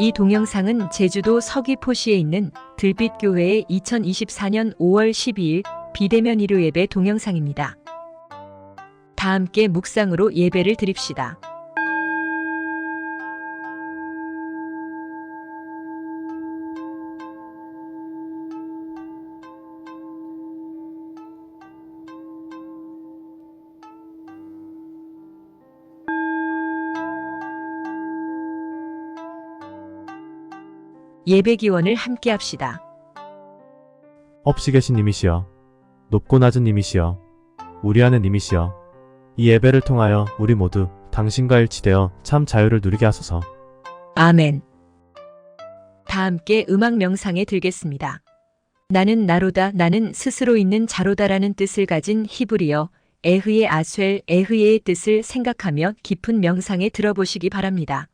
이 동영상은 제주도 서귀포시에 있는 들빛교회의 2024년 5월 12일 비대면 일요 예배 동영상입니다. 다 함께 묵상으로 예배를 드립시다. 예배 기원을 함께 합시다. 없이 계신 님이시여, 높고 낮은 님이시여, 우리 안에 님이시여, 이 예배를 통하여 우리 모두 당신과 일치되어 참 자유를 누리게 하소서. 아멘. 다 함께 음악 명상에 들겠습니다. 나는 나로다, 나는 스스로 있는 자로다라는 뜻을 가진 히브리어 에흐의 아쉘 에흐의 뜻을 생각하며 깊은 명상에 들어보시기 바랍니다.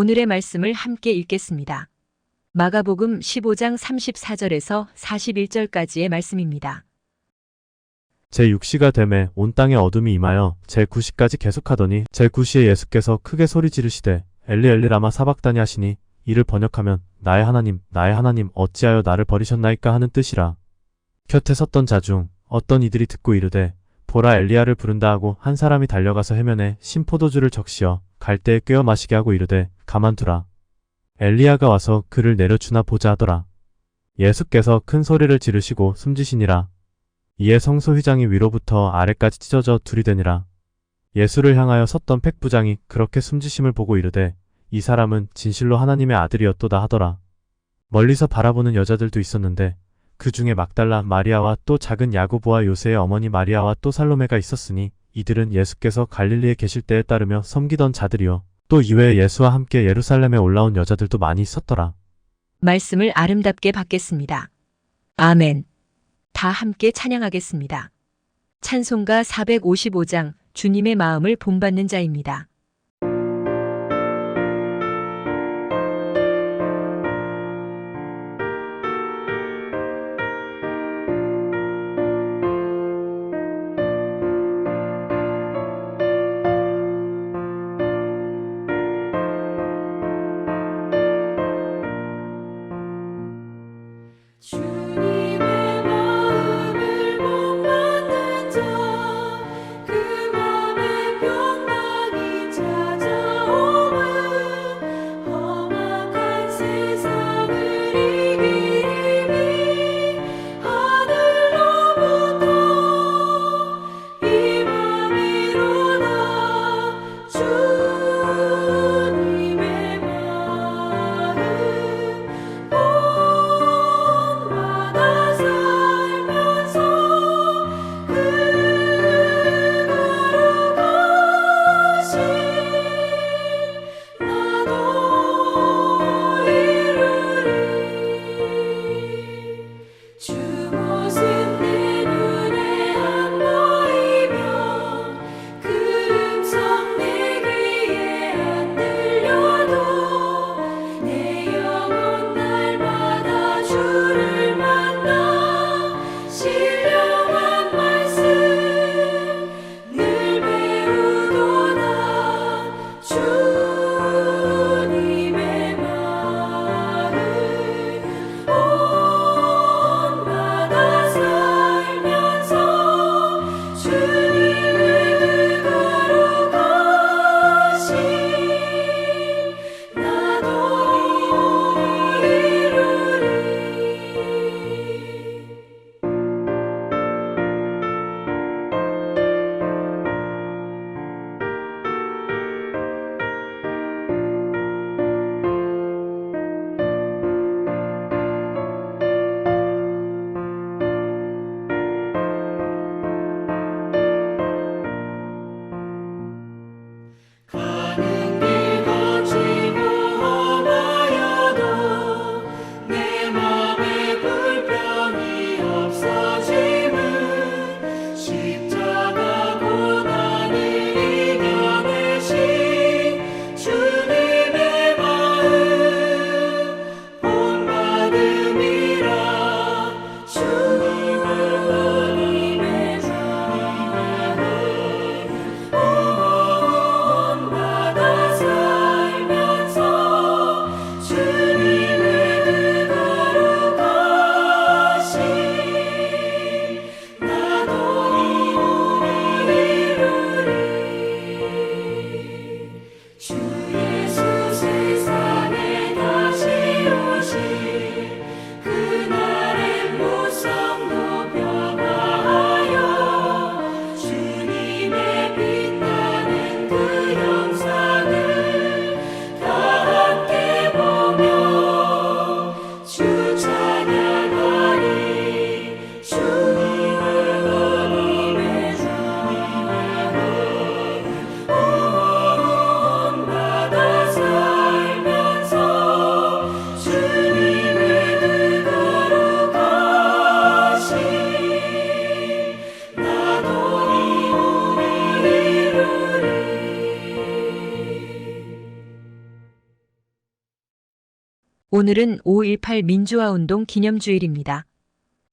오늘의 말씀을 함께 읽겠습니다. 마가복음 15장 34절에서 41절까지의 말씀입니다. 제6시가 되매 온 땅에 어둠이 임하여 제9시까지 계속하더니 제9시에 예수께서 크게 소리 지르시되 엘리 엘리 라마 사박다니 하시니 이를 번역하면 나의 하나님 나의 하나님 어찌하여 나를 버리셨나이까 하는 뜻이라. 곁에 섰던 자 중 어떤 이들이 듣고 이르되 보라 엘리야를 부른다 하고 한 사람이 달려가서 해면에 신포도주를 적시어 갈대에 꿰어 마시게 하고 이르되 가만두라. 엘리야가 와서 그를 내려주나 보자 하더라. 예수께서 큰 소리를 지르시고 숨지시니라. 이에 성소 휘장이 위로부터 아래까지 찢어져 둘이 되니라. 예수를 향하여 섰던 팩부장이 그렇게 숨지심을 보고 이르되 이 사람은 진실로 하나님의 아들이었도다 하더라. 멀리서 바라보는 여자들도 있었는데 그 중에 막달라 마리아와 또 작은 야고보와 요새의 어머니 마리아와 또 살로메가 있었으니 이들은 예수께서 갈릴리에 계실 때에 따르며 섬기던 자들이요. 또 이외에 예수와 함께 예루살렘에 올라온 여자들도 많이 있었더라. 말씀을 아름답게 받겠습니다. 아멘. 다 함께 찬양하겠습니다. 찬송가 455장 주님의 마음을 본받는 자입니다. 오늘은 5.18 민주화운동 기념주일입니다.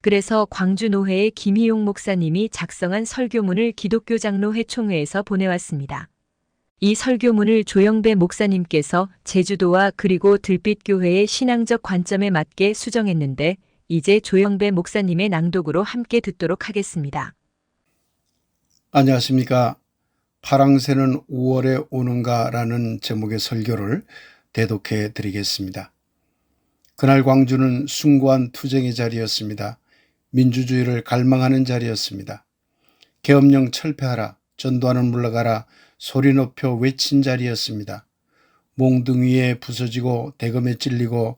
그래서 광주노회의 김희용 목사님이 작성한 설교문을 기독교 장로 회 총회에서 보내왔습니다. 이 설교문을 조영배 목사님께서 제주도와 그리고 들빛교회의 신앙적 관점에 맞게 수정했는데 이제 조영배 목사님의 낭독으로 함께 듣도록 하겠습니다. 안녕하십니까. 파랑새는 5월에 오는가라는 제목의 설교를 대독해 드리겠습니다. 그날 광주는 숭고한 투쟁의 자리였습니다. 민주주의를 갈망하는 자리였습니다. 계엄령 철폐하라, 전두환은 물러가라, 소리 높여 외친 자리였습니다. 몽둥이에 부서지고 대검에 찔리고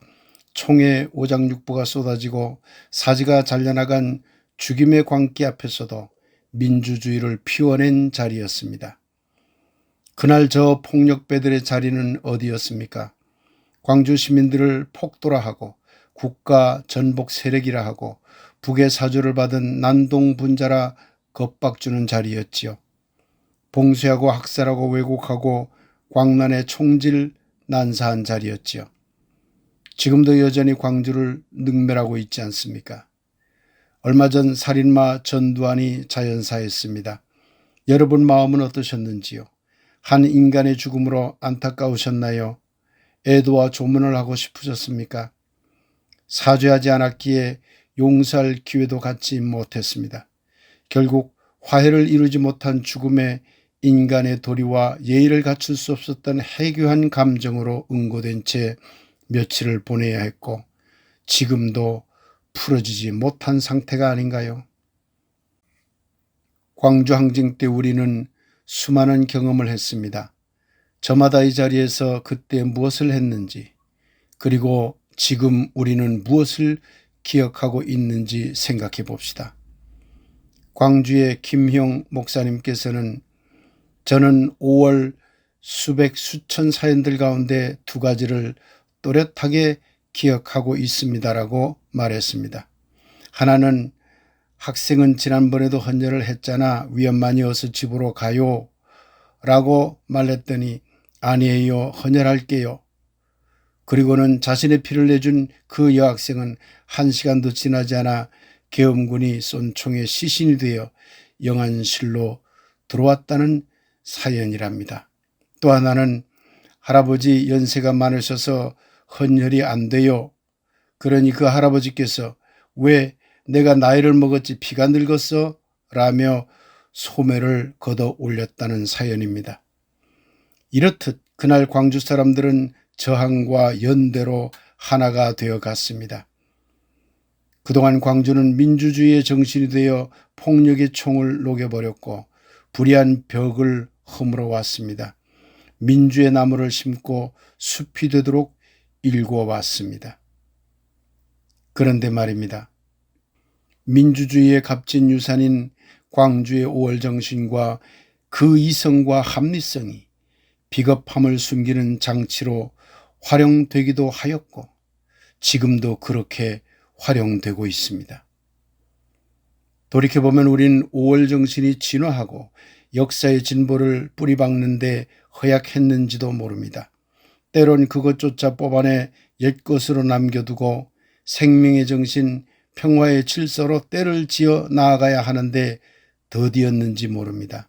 총에 오장육부가 쏟아지고 사지가 잘려나간 죽임의 광기 앞에서도 민주주의를 피워낸 자리였습니다. 그날 저 폭력배들의 자리는 어디였습니까? 광주 시민들을 폭도라 하고 국가 전복 세력이라 하고 북의 사주를 받은 난동 분자라 겁박주는 자리였지요. 봉쇄하고 학살하고 왜곡하고 광란의 총질 난사한 자리였지요. 지금도 여전히 광주를 능멸하고 있지 않습니까? 얼마 전 살인마 전두환이 자연사했습니다. 여러분 마음은 어떠셨는지요? 한 인간의 죽음으로 안타까우셨나요? 애도와 조문을 하고 싶으셨습니까? 사죄하지 않았기에 용서할 기회도 갖지 못했습니다. 결국 화해를 이루지 못한 죽음에 인간의 도리와 예의를 갖출 수 없었던 해교한 감정으로 응고된 채 며칠을 보내야 했고 지금도 풀어지지 못한 상태가 아닌가요? 광주 항쟁 때 우리는 수많은 경험을 했습니다. 저마다 이 자리에서 그때 무엇을 했는지, 그리고 지금 우리는 무엇을 기억하고 있는지 생각해 봅시다. 광주의 김형 목사님께서는 저는 5월 수백 수천 사연들 가운데 두 가지를 또렷하게 기억하고 있습니다라고 말했습니다. 하나는 학생은 지난번에도 헌혈을 했잖아. 위험만이 어서 집으로 가요. 라고 말했더니 아니에요. 헌혈할게요. 그리고는 자신의 피를 내준 그 여학생은 한 시간도 지나지 않아 계엄군이 쏜 총에 시신이 되어 영안실로 들어왔다는 사연이랍니다. 또 하나는 할아버지 연세가 많으셔서 헌혈이 안 돼요. 그러니 그 할아버지께서 왜 내가 나이를 먹었지 피가 늙었어? 라며 소매를 걷어 올렸다는 사연입니다. 이렇듯 그날 광주 사람들은 저항과 연대로 하나가 되어 갔습니다. 그동안 광주는 민주주의의 정신이 되어 폭력의 총을 녹여버렸고 불의한 벽을 허물어 왔습니다. 민주의 나무를 심고 숲이 되도록 일궈 왔습니다. 그런데 말입니다. 민주주의의 값진 유산인 광주의 5월 정신과 그 이성과 합리성이 비겁함을 숨기는 장치로 활용되기도 하였고 지금도 그렇게 활용되고 있습니다. 돌이켜보면 우린 5월 정신이 진화하고 역사의 진보를 뿌리박는데 허약했는지도 모릅니다. 때론 그것조차 뽑아내 옛 것으로 남겨두고 생명의 정신, 평화의 질서로 때를 지어 나아가야 하는데 더디었는지 모릅니다.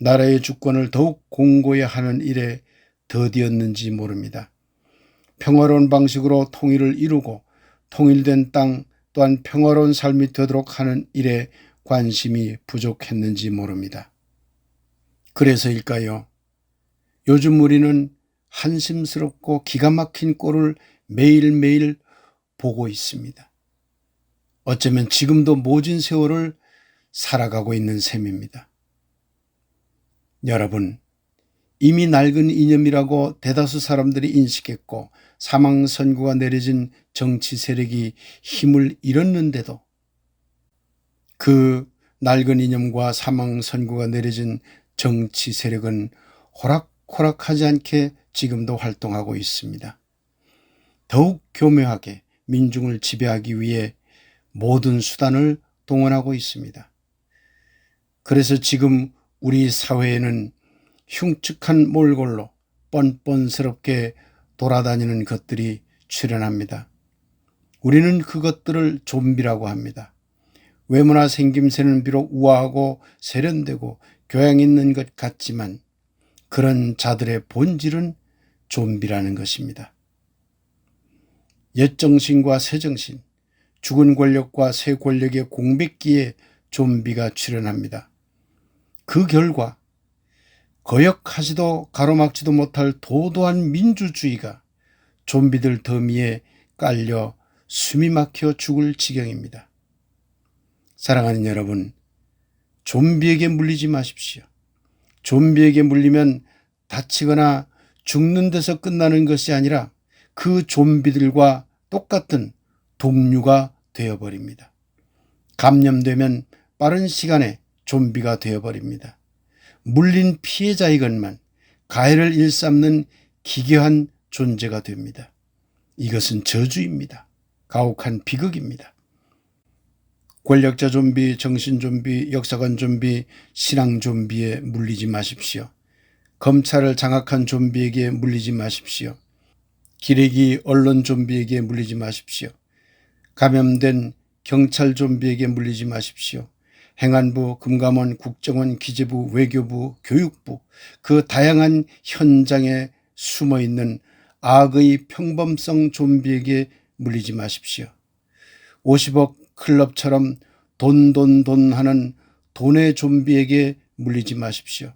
나라의 주권을 더욱 공고히 하는 일에 더디었는지 모릅니다. 평화로운 방식으로 통일을 이루고 통일된 땅 또한 평화로운 삶이 되도록 하는 일에 관심이 부족했는지 모릅니다. 그래서일까요? 요즘 우리는 한심스럽고 기가 막힌 꼴을 매일매일 보고 있습니다. 어쩌면 지금도 모진 세월을 살아가고 있는 셈입니다. 여러분, 이미 낡은 이념이라고 대다수 사람들이 인식했고 사망 선고가 내려진 정치 세력이 힘을 잃었는데도 그 낡은 이념과 사망 선고가 내려진 정치 세력은 호락호락하지 않게 지금도 활동하고 있습니다. 더욱 교묘하게 민중을 지배하기 위해 모든 수단을 동원하고 있습니다. 그래서 지금 우리 사회에는 흉측한 몰골로 뻔뻔스럽게 돌아다니는 것들이 출현합니다. 우리는 그것들을 좀비라고 합니다. 외모나 생김새는 비록 우아하고 세련되고 교양 있는 것 같지만 그런 자들의 본질은 좀비라는 것입니다. 옛정신과 새정신, 죽은 권력과 새 권력의 공백기에 좀비가 출현합니다. 그 결과 거역하지도 가로막지도 못할 도도한 민주주의가 좀비들 더미에 깔려 숨이 막혀 죽을 지경입니다. 사랑하는 여러분, 좀비에게 물리지 마십시오. 좀비에게 물리면 다치거나 죽는 데서 끝나는 것이 아니라 그 좀비들과 똑같은 동류가 되어버립니다. 감염되면 빠른 시간에 좀비가 되어버립니다. 물린 피해자이건만 가해를 일삼는 기괴한 존재가 됩니다. 이것은 저주입니다. 가혹한 비극입니다. 권력자 좀비, 정신 좀비, 역사관 좀비, 신앙 좀비에 물리지 마십시오. 검찰을 장악한 좀비에게 물리지 마십시오. 기레기 언론 좀비에게 물리지 마십시오. 감염된 경찰 좀비에게 물리지 마십시오. 행안부, 금감원, 국정원, 기재부, 외교부, 교육부 그 다양한 현장에 숨어 있는 악의 평범성 좀비에게 물리지 마십시오. 50억 클럽처럼 돈, 돈, 돈 하는 돈의 좀비에게 물리지 마십시오.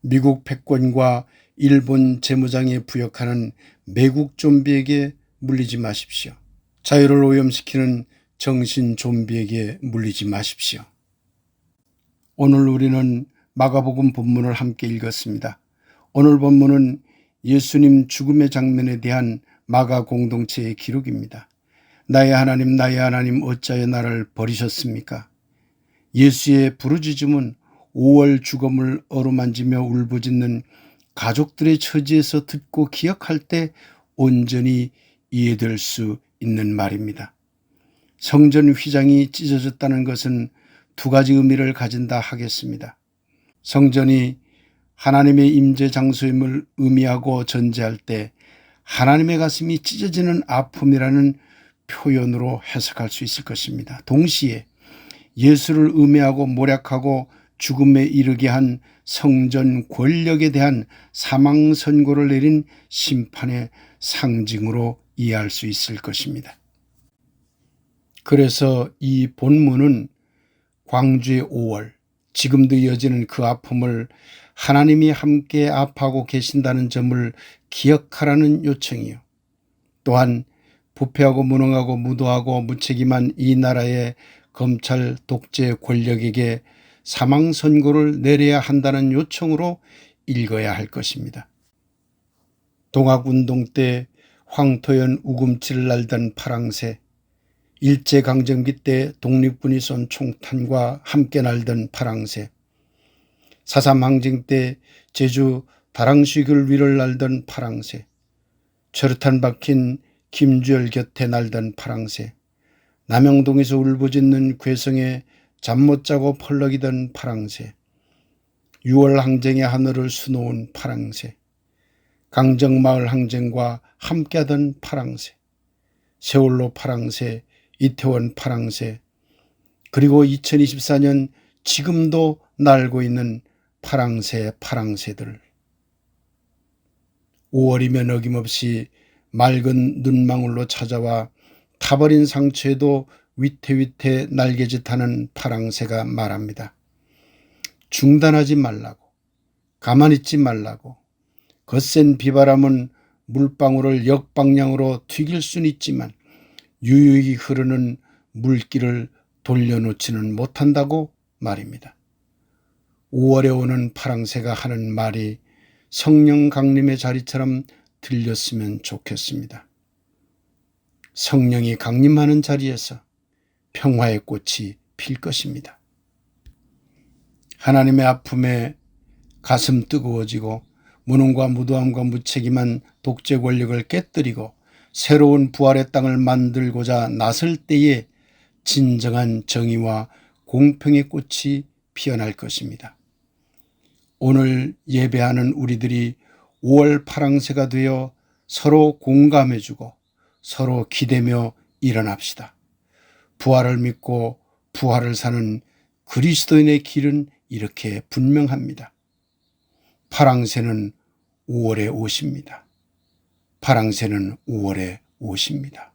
미국 패권과 일본 재무장에 부역하는 매국 좀비에게 물리지 마십시오. 자유를 오염시키는 정신 좀비에게 물리지 마십시오. 오늘 우리는 마가복음 본문을 함께 읽었습니다. 오늘 본문은 예수님 죽음의 장면에 대한 마가 공동체의 기록입니다. 나의 하나님, 나의 하나님, 어찌하여 나를 버리셨습니까? 예수의 부르짖음은 5월 죽음을 어루만지며 울부짖는 가족들의 처지에서 듣고 기억할 때 온전히 이해될 수 있는 말입니다. 성전 휘장이 찢어졌다는 것은 두 가지 의미를 가진다 하겠습니다. 성전이 하나님의 임재 장소임을 의미하고 전제할 때 하나님의 가슴이 찢어지는 아픔이라는 표현으로 해석할 수 있을 것입니다. 동시에 예수를 음해하고 모략하고 죽음에 이르게 한 성전 권력에 대한 사망 선고를 내린 심판의 상징으로 이해할 수 있을 것입니다. 그래서 이 본문은 광주의 5월, 지금도 이어지는 그 아픔을 하나님이 함께 아파하고 계신다는 점을 기억하라는 요청이요. 또한 부패하고 무능하고 무도하고 무책임한 이 나라의 검찰 독재 권력에게 사망 선고를 내려야 한다는 요청으로 읽어야 할 것입니다. 동학운동 때 황토연 우금치를 날던 파랑새, 일제강점기 때 독립군이 쏜 총탄과 함께 날던 파랑새, 사삼항쟁 때 제주 다랑시글 위를 날던 파랑새, 철탄 박힌 김주열 곁에 날던 파랑새, 남영동에서 울부짖는 괴성에 잠 못 자고 펄럭이던 파랑새, 6월 항쟁의 하늘을 수놓은 파랑새, 강정마을 항쟁과 함께하던 파랑새, 세월로 파랑새, 이태원 파랑새, 그리고 2024년 지금도 날고 있는 파랑새 파랑새들. 5월이면 어김없이 맑은 눈망울로 찾아와 타버린 상처에도 위태위태 날개짓하는 파랑새가 말합니다. 중단하지 말라고, 가만히 있지 말라고, 거센 비바람은 물방울을 역방향으로 튀길 순 있지만 유유히 흐르는 물길을 돌려놓지는 못한다고 말입니다. 5월에 오는 파랑새가 하는 말이 성령 강림의 자리처럼 들렸으면 좋겠습니다. 성령이 강림하는 자리에서 평화의 꽃이 필 것입니다. 하나님의 아픔에 가슴 뜨거워지고 무능과 무도함과 무책임한 독재 권력을 깨뜨리고 새로운 부활의 땅을 만들고자 나설 때에 진정한 정의와 공평의 꽃이 피어날 것입니다. 오늘 예배하는 우리들이 5월 파랑새가 되어 서로 공감해주고 서로 기대며 일어납시다. 부활을 믿고 부활을 사는 그리스도인의 길은 이렇게 분명합니다. 파랑새는 5월에 오십니다. 파랑새는 5월에 오십니다.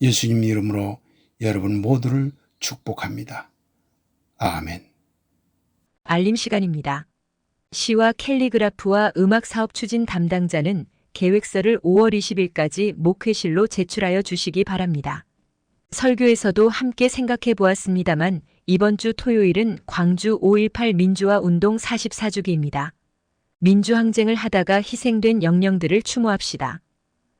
예수님 이름으로 여러분 모두를 축복합니다. 아멘. 알림 시간입니다. 시와 캘리그라프와 음악 사업 추진 담당자는 계획서를 5월 20일까지 목회실로 제출하여 주시기 바랍니다. 설교에서도 함께 생각해 보았습니다만 이번 주 토요일은 광주 5.18 민주화 운동 44주기입니다. 민주항쟁을 하다가 희생된 영령들을 추모합시다.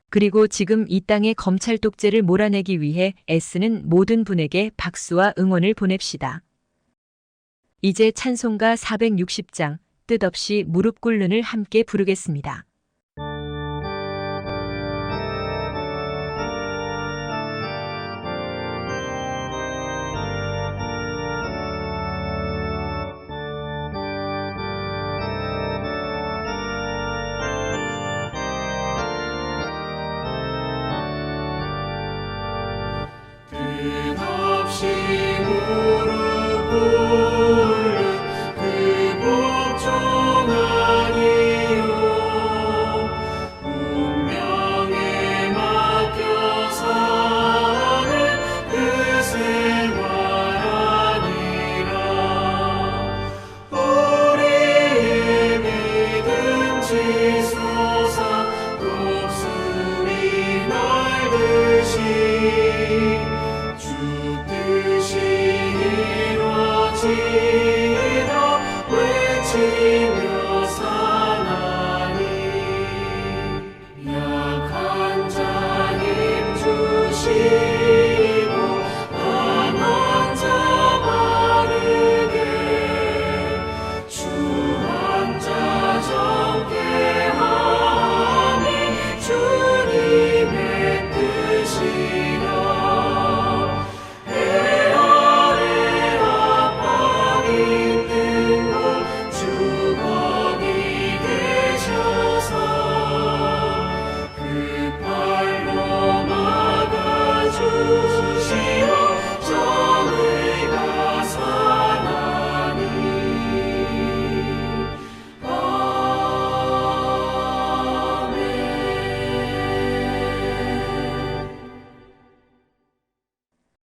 그리고 지금 이 땅의 검찰 독재를 몰아내기 위해 애쓰는 모든 분에게 박수와 응원을 보냅시다. 이제 찬송가 460장 뜻없이 무릎 꿇는을 함께 부르겠습니다. 무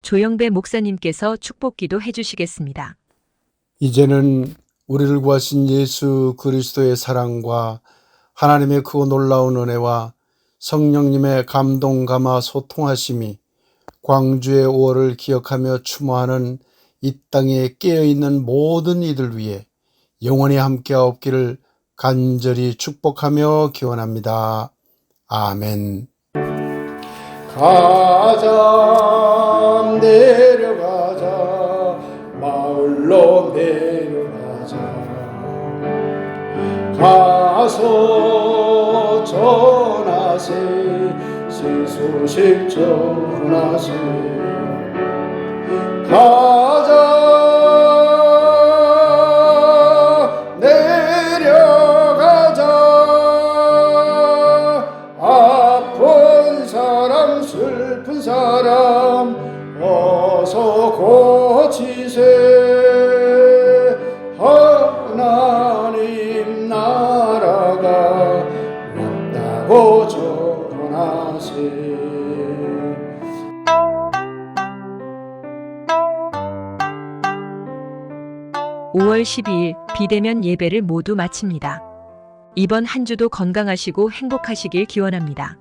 조영배 목사님께서 축복기도 해주시겠습니다. 이제는 우리를 구하신 예수 그리스도의 사랑과 하나님의 크고 놀라운 은혜와 성령님의 감동 감화 소통하심이 광주의 5월을 기억하며 추모하는 이 땅에 깨어있는 모든 이들 위해 영원히 함께하옵기를 간절히 축복하며 기원합니다. 아멘. 가자 내려가자 마을로 내려가자. 가서 전하세 새 소식 전하세. 가자 12일 비대면 예배를 모두 마칩니다. 이번 한 주도 건강하시고 행복하시길 기원합니다.